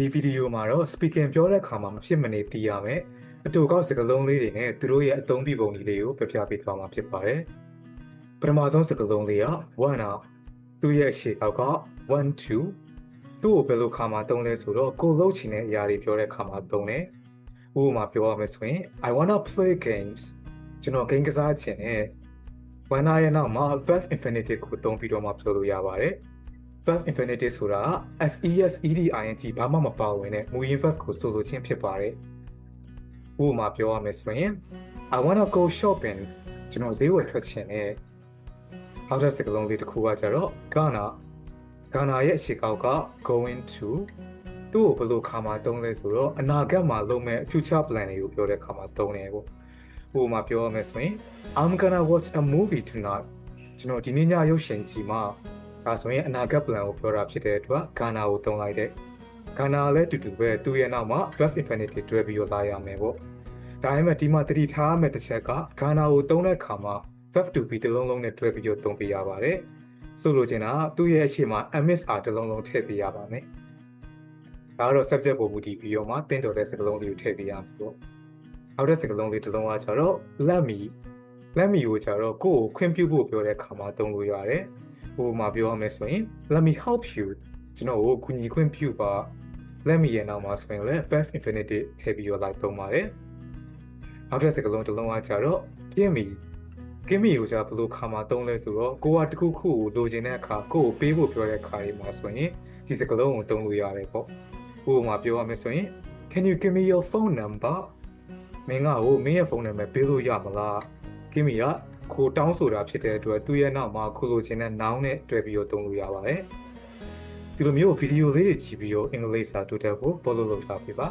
ဒီဗီဒီယိုမှာတော့ speaking ပြောတဲ့အခါမှာမဖြစ်မနေသိရမယ်အတူကောက်စကားလုံးလေးတွေနဲ့သူတို့ရဲ့အသုံးပြုပုံလေးကိုပြပြပေးသွားမှာဖြစ်ပါတယ်ပထမဆုံးစကားလုံးလေးက1อ่ะသူ့ရဲ့အရှိအောက်က1 2သူ့ကိုဘယ်လိုခါမှာသုံးလဲဆိုတော့ကိုလုံးချင်တဲ့အရာတွေပြောတဲ့ခါမှာသုံးတယ်ဥပမာပြောရမယ်ဆိုရင် I wanna play games ကျွန်တော် game ကစားချင်တယ်1ရဲ့နောက်မှာ verb infinitive ကိုသုံးပြီးတော့မှပြောလို့ရပါတယ် verb infinitive ဆိုတာက ses ed ing ဘာမှမပါဝင်တဲ့မူရင်း verb ကိုဆိုလိုခြင်းဖြစ်ပါတယ်ဥပမာပြောရမယ်ဆိုရင် I wanna go shopping ကျွန်တော်ဈေးဝယ်ထွက်ချင်တယ်နောက်တစ်စကားလုံးလေးတစ်ခုကကြတော့ Ghana Ghana ရဲ့အခြေကောက်က going to သူ့ကိုဘယ်လိုခါမှာသုံးလဲဆိုတော့အနာဂတ်မှာလုပ်မဲ့ future plan တွေကိုပြောတဲ့ခါမှာသုံးတယ်ပေါ့ဥပမာပြောရမယ်ဆိုရင် I'm gonna watch a movie tonight ကျွန်တော်ဒီနေ့ညရုပ်ရှင်ကြည့်မှာ ဒါဆိုရင်အနာဂတ် plan ကိုပြောတာဖြစ်တဲ့အတွက် Ghana ကိုသုံးလိုက်တဲ့ Ghana လည်းတူတူပဲသူ့ရဲ့နောက်မှာ verb infinitive တွဲပြီးတော့လာရမယ်ပေါ့ဒါပေမဲ့ဒီမှာတတိထားရမယ့်တစ်ချက်က Ghana ကိုသုံးတဲ့အခါမှာ verb to be တစ်လုံးလုံးနဲ့တွဲပြီးတော့သုံးပြရပါတယ်ဆိုလိုချင်တာကသူ့ရဲ့အရှိမ MSR တစ်လုံးလုံးထည့်ပေးရပါမယ်ဒါကတော့ subject ပုံမူတည်ပြီးတော့မှတင်းတော်တဲ့စကားလုံးလေးကိုထည့်ပေးရမှာပေါ့နောက်တဲ့စကားလုံးလေးတစ်လုံးကကျတော့ let me let me ကိုကျတော့ကိုယ့်ကိုခွင့်ပြုဖို့ပြောတဲ့အခါမှာသုံးလို့ရတယ် ဟိုမှာပြောရမယ်ဆိုရင် let me help you ကျွန်တော်ကိုကူညီခွင့်ပြုပါ let me ရဲ့နောက်မှာဆိုရင်လည်း verb infinitive ထည့်ပြီးတော့လိုက်သုံးပါတယ်နောက်တဲ့စကားလုံးတစ်လုံးကကျတော့ give me give me ကိုကျဘယ်လိုခါမှာသုံးလဲဆိုတော့ကိုကတခုခုကိုလိုချင်တဲ့အခါကိုကိုပေးဖို့ပြောတဲ့အခါတွေမှာဆိုရင်ဒီစကားလုံးကိုသုံးလို့ရတယ်ပေါ့ဥပမာပြောရမယ်ဆိုရင် can you give me your phone number မင်းကဟိုမင်းရဲ့ဖုန်းနံပါတ်ပေးလို့ရမလား give me က ကိုတောင်းဆိုတာဖြစ်တဲ့အတွက်သူ့ရဲ့နောက်မှာကိုလိုချင်တဲ့ noun နဲ့တွဲပြီးတော့သုံးလို့ရပါတယ်ဒီလိုမျိုးဗီဒီယိုလေးတွေကြည့်ပြီးတော့အင်္ဂလိပ်စာတိုးတက်ဖို့ follow လုပ်ထားပေးပါ